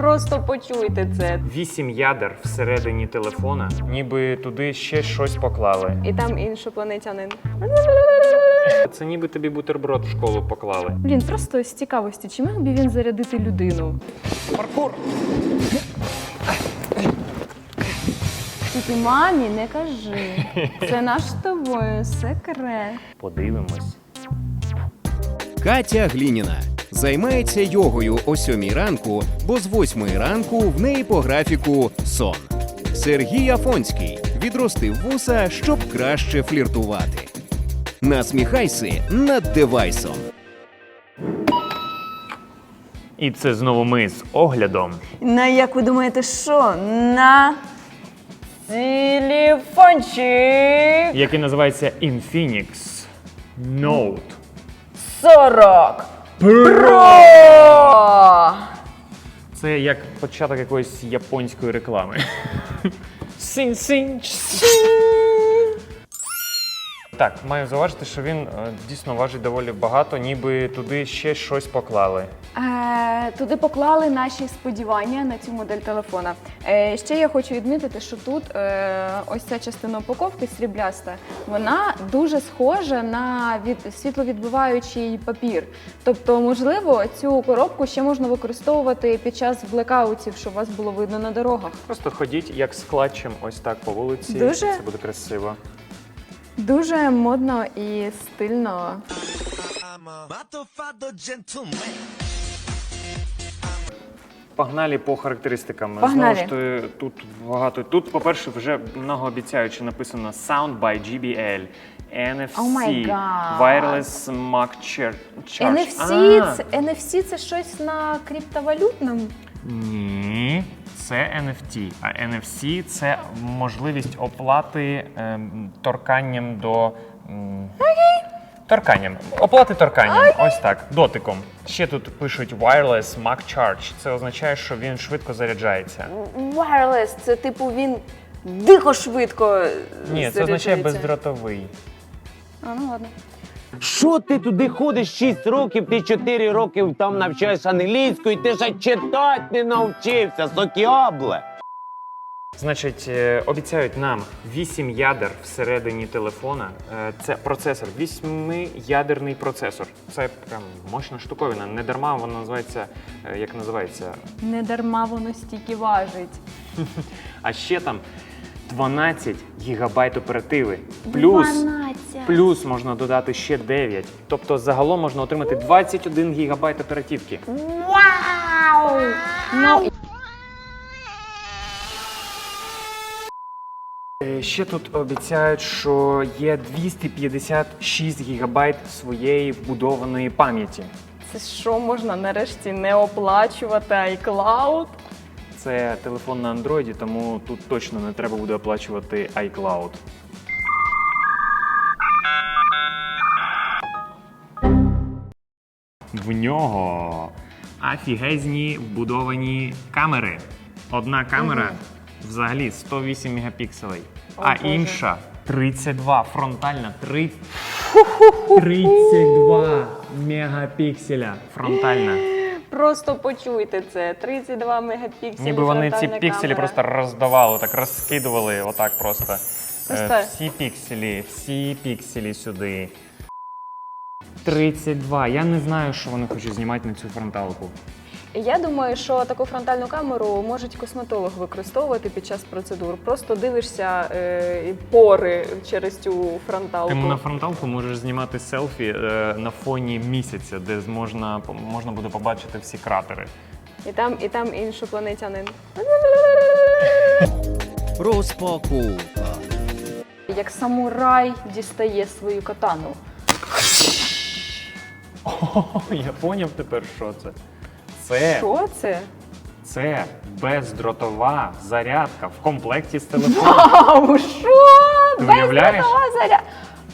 Просто почуйте це. Вісім ядер всередині телефона, ніби туди ще щось поклали. І там іншопланетянин. Це ніби тобі бутерброд в школу поклали. Блін, просто з цікавості, чи міг би він зарядити людину? Паркур! Тільки мамі не кажи. Це наш з тобою секрет. Подивимось. Катя Глініна займається йогою о сьомій ранку, бо з восьмої ранку в неї по графіку сон. Сергій Афонський відростив вуса, щоб краще фліртувати. Насміхайся над девайсом. І це знову ми з оглядом. На як ви думаєте, що? На телефончик який називається Infinix Note. 40 Pro! Це як початок якоїсь японської реклами. Син син Так, маю зауважити, що він е, дійсно важить доволі багато, ніби туди ще щось поклали. Е, туди поклали наші сподівання на цю модель телефона. Е, ще я хочу відмітити, що тут е, ось ця частина упаковки срібляста, вона дуже схожа на від, світловідбиваючий папір. Тобто, можливо, цю коробку ще можна використовувати під час блекаутів, щоб вас було видно на дорогах. Просто ходіть як з клатчем ось так по вулиці. Дуже? Це буде красиво. Дуже модно і стильно. Погнали по характеристикам. Погнали. Знову ж таки, тут багато. Тут, по-перше, вже многообіцяюче написано Sound by JBL. NFC, Oh my God. Wireless Mac Char- Charge. NFC, А, це, NFC це щось на криптовалютному. Ні, це NFT. А NFC це можливість оплати ем, торканням до. м, Торканням. Оплати торканням. Ось так. Дотиком. Ще тут пишуть wireless Mac Charge. Це означає, що він швидко заряджається. Wireless – це типу він дико швидко. Ні, це означає бездротовий. А, ну ладно. Що ти туди ходиш 6 років, ти 4 роки там навчаєш англійською, ти ще читати не навчився, сокіабле. Значить, е, обіцяють нам 8 ядер всередині телефона. Е, Це процесор, 8-ядерний процесор. Це прям мощна штуковина. Не дарма вона називається, е, як називається. Не дарма воно стільки важить. А ще там 12 гігабайт оперативи. Плюс, 12. Плюс можна додати ще 9. Тобто загалом можна отримати 21 гігабайт оперативки. Вау! Ну, Е, Ще тут обіцяють, що є 256 гігабайт своєї вбудованої пам'яті. це що можна нарешті не оплачувати iCloud? Це телефон на Android, тому тут точно не треба буде оплачувати iCloud. В нього офігезні вбудовані камери. Одна камера взагалі 108 мегапікселей, а Боже. інша 32 фронтальна. Три... 32 мегапікселя фронтальна. Просто почуйте це. 32 мегапікселі. Ніби вони ці фронтальна пікселі камера. просто роздавали, так розкидували отак просто. Е, Просто- Всі пікселі, всі пікселі сюди. 32. Я не знаю, що вони хочуть знімати на цю фронталку. Я думаю, що таку фронтальну камеру можуть косметолог використовувати під час процедур. Просто дивишся е, пори через цю фронталку. Ти на фронталку можеш знімати селфі е, на фоні місяця, де можна, можна буде побачити всі кратери. І там, і там іншопланетянин. Розпаковка. Як самурай дістає свою катану. О, я поняв тепер, що це. Це, Що це? це бездротова зарядка в комплекті з телефоном. Вау, що? Ти уявляєш? Бездротова заря-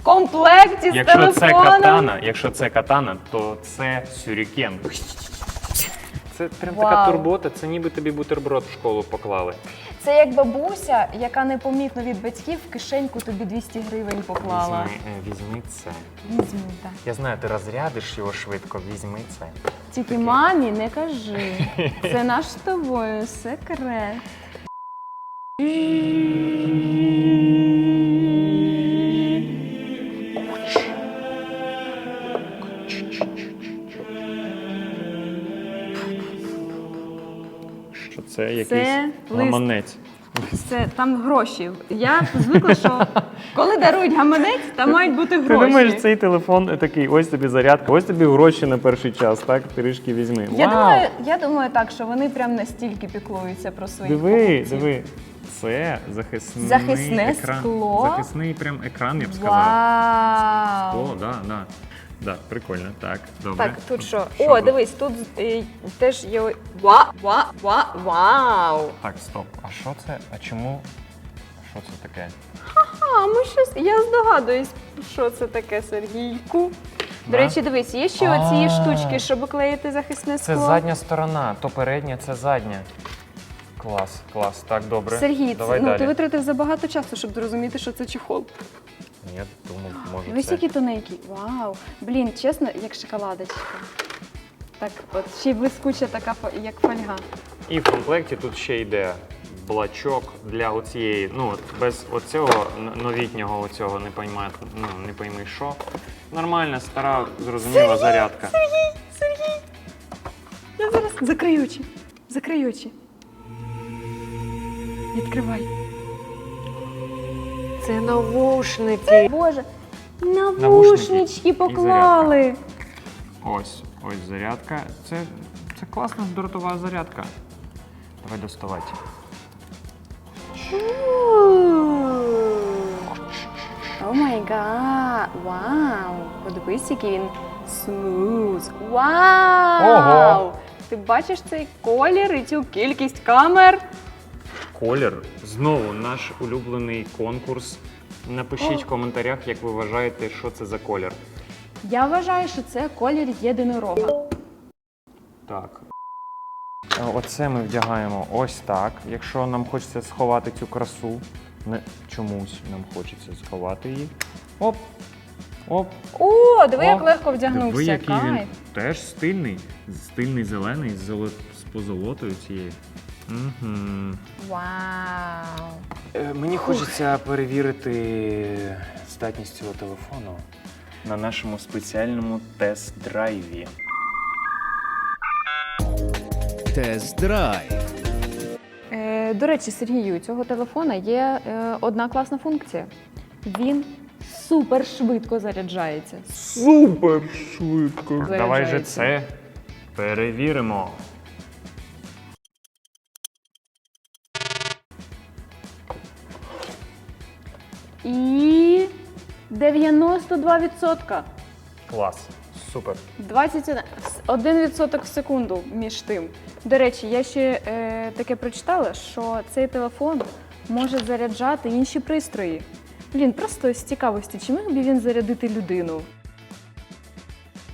В комплекті з Якщо це телефоном. катана, якщо це катана, то це сюрікен. Це прям Вау. така турбота, це ніби тобі бутерброд в школу поклали. Це як бабуся, яка непомітно від батьків в кишеньку тобі 200 гривень поклала. Візьми, е, візьми це. Візьми, так. Я знаю, ти розрядиш його швидко, візьми це. Тільки мамі не кажи. Це наш з тобою секрет. Що це якийсь лист. гаманець. Це там гроші. Я звикла, що коли дарують гаманець, там мають бути Ти гроші. думаєш, цей телефон такий, ось тобі зарядка, ось тобі гроші на перший час, так? Трішки візьми. Я Вау! думаю, я думаю так, що вони прям настільки піклуються про своїх Диви, покупців. диви. Це захисний Захисне екран. скло? Захисний прям екран, я б сказав. Вау! Да, прикольно. Так, добре. Так, тут що? Що О, тут? дивись, тут е, теж є. о- Ва, ва, ва, вау! Так, стоп. А що це? А чому? Що це таке? А, ми щось. Я здогадуюсь, що це таке, Сергійку. До Да? речі, дивись, є ще А. оці штучки, щоб клеїти захисне Це скло. задня сторона, то передня, це задня. Клас, клас. Так, добре. Сергій, це- Давай ну далі. ти витратив забагато часу, щоб зрозуміти, що це чехол. Ні, думав, може Дивись, це. який тоненький. Вау. Блін, чесно, як шоколадочка. Так, от ще й блискуча така, фо- як фольга. І в комплекті тут ще йде блачок для оцієї, ну от без оцього н- новітнього оцього не пойма, ну не пойми що. Нормальна, стара, зрозуміла зарядка. Сергій! Сергій! Я зараз закрию очі. Відкривай. Це навушники. Боже, навушнички поклали. Ось, ось зарядка. Це, це класна дротова зарядка. Давай доставати. О май гад, вау! Подивись, який він смуз. Вау! Ого! Ти бачиш цей колір і цю кількість камер? Колір. Знову наш улюблений конкурс. Напишіть в коментарях, як ви вважаєте, що це за колір. Я вважаю, що це колір єдинорога. Так. Е, Оце ми вдягаємо ось так. Якщо нам хочеться сховати цю красу, не чомусь нам хочеться сховати її. Оп! Оп! О, диви, як О, легко вдягнувся. Диви, який він Кайф. теж стильний. Стильний зелений з, золо... з позолотою цією. Угу. Вау! Е, Мені хочеться перевірити здатність цього телефону на нашому спеціальному тест-драйві. Тест-драйв. Е, до речі, Сергію, у цього телефона є е, одна класна функція. Він супер швидко заряджається. Супер швидко. Давай же це перевіримо. І 92%. Клас. Супер. 21% в секунду між тим. До речі, я ще е, таке прочитала, що цей телефон може заряджати інші пристрої. Блін, просто з цікавості, чи міг би він зарядити людину?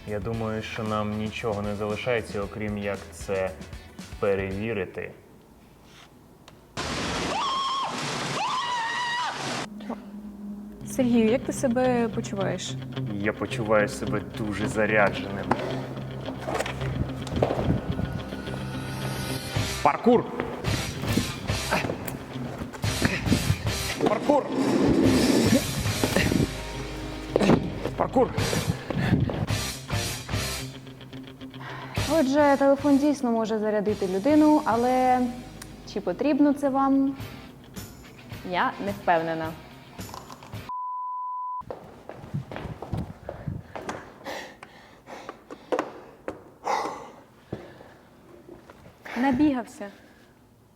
Я думаю, що нам нічого не залишається, окрім як це перевірити. Сергію, як ти себе почуваєш? Я почуваю себе дуже зарядженим. Паркур! Паркур! Паркур! Отже, телефон дійсно може зарядити людину, але чи потрібно це вам? Я не впевнена. Набігався.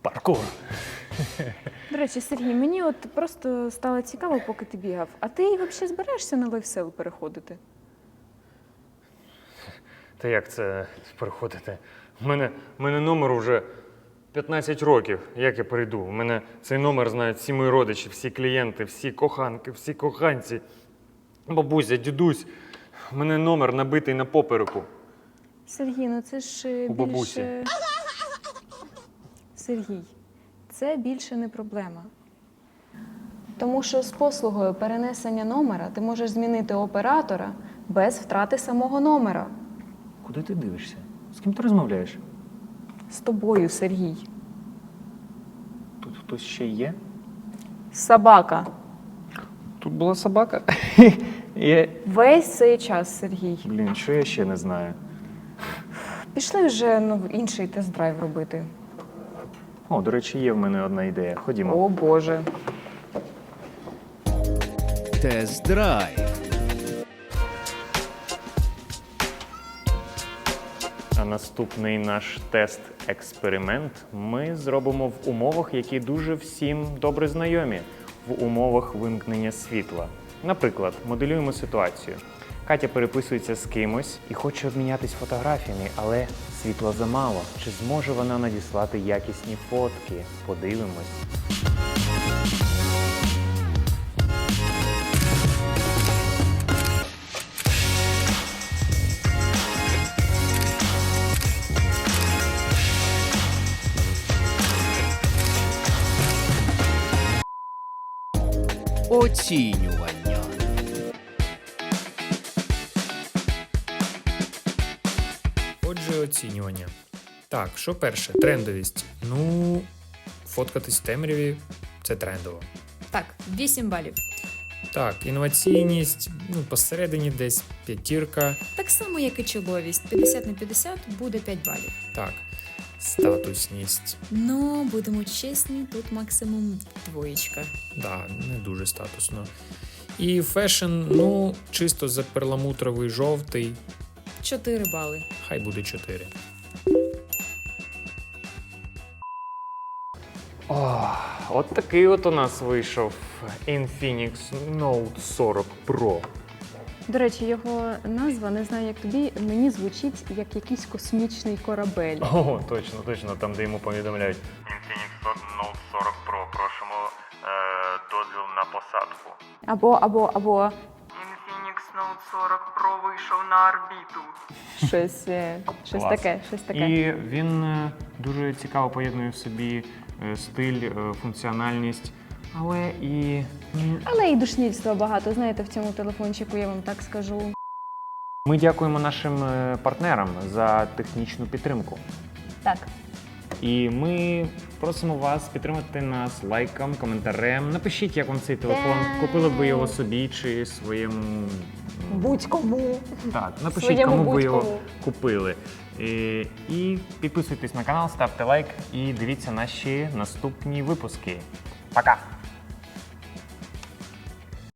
Паркур! До речі, Сергій, мені от просто стало цікаво, поки ти бігав. А ти взагалі збираєшся на лайфсел переходити? Та як це переходити? У мене, у мене номер вже 15 років. Як я перейду? У мене цей номер знають всі мої родичі, всі клієнти, всі коханки, всі коханці, бабуся, дідусь. У мене номер набитий на попереку. Сергій, ну це ж е, У бабусі. Сергій, це більше не проблема. Тому що з послугою перенесення номера ти можеш змінити оператора без втрати самого номера. Куди ти дивишся? З ким ти розмовляєш? З тобою, Сергій. Тут хтось ще є? Собака. Тут була собака. Я... Весь цей час, Сергій. Блін, що я ще не знаю. Пішли вже ну, інший тест-драйв робити. О, до речі, є в мене одна ідея. Ходімо. О Боже. Тест-драйв. А наступний наш тест-експеримент ми зробимо в умовах, які дуже всім добре знайомі, в умовах вимкнення світла. Наприклад, моделюємо ситуацію. Катя переписується з кимось і хоче обмінятись фотографіями, але світла замало. Чи зможе вона надіслати якісні фотки? Подивимось. Оцінювання. Оцінювання. Так, що перше? Трендовість. Ну, фоткатись в темряві це трендово. Так, 8 балів. Так, інноваційність, ну, посередині десь п'ятірка. Так само, як і чоловість. 50 на 50 буде 5 балів. Так, статусність. Ну, будемо чесні, тут максимум двоєчка. Да, не дуже статусно. І фешн, ну, чисто за перламутровий жовтий, 4 бали. хай буде 4. От такий от у нас вийшов Infinix Note 40 Pro. До речі, його назва, не знаю, як тобі, мені звучить як якийсь космічний корабель. О, точно, точно, там, де йому повідомляють. Infinix Note 40 Pro, просимо е, дозвіл на посадку. Або, або, або Note 40 Pro вийшов на орбіту. щось, е, щось Клас. таке, щось таке. І він е, дуже цікаво поєднує в собі е, стиль, е, функціональність, але і м, Але і душнільства багато, знаєте, в цьому телефончику, я вам так скажу. ми дякуємо нашим е, партнерам за технічну підтримку. Так. І ми просимо вас підтримати нас лайком, коментарем. Напишіть, як вам цей телефон. Купили б ви його собі чи своєму Будь-кому. Так, напишіть, Своєму кому ви його будь-кому. купили. І, і підписуйтесь на канал, ставте лайк і дивіться наші наступні випуски. Пока!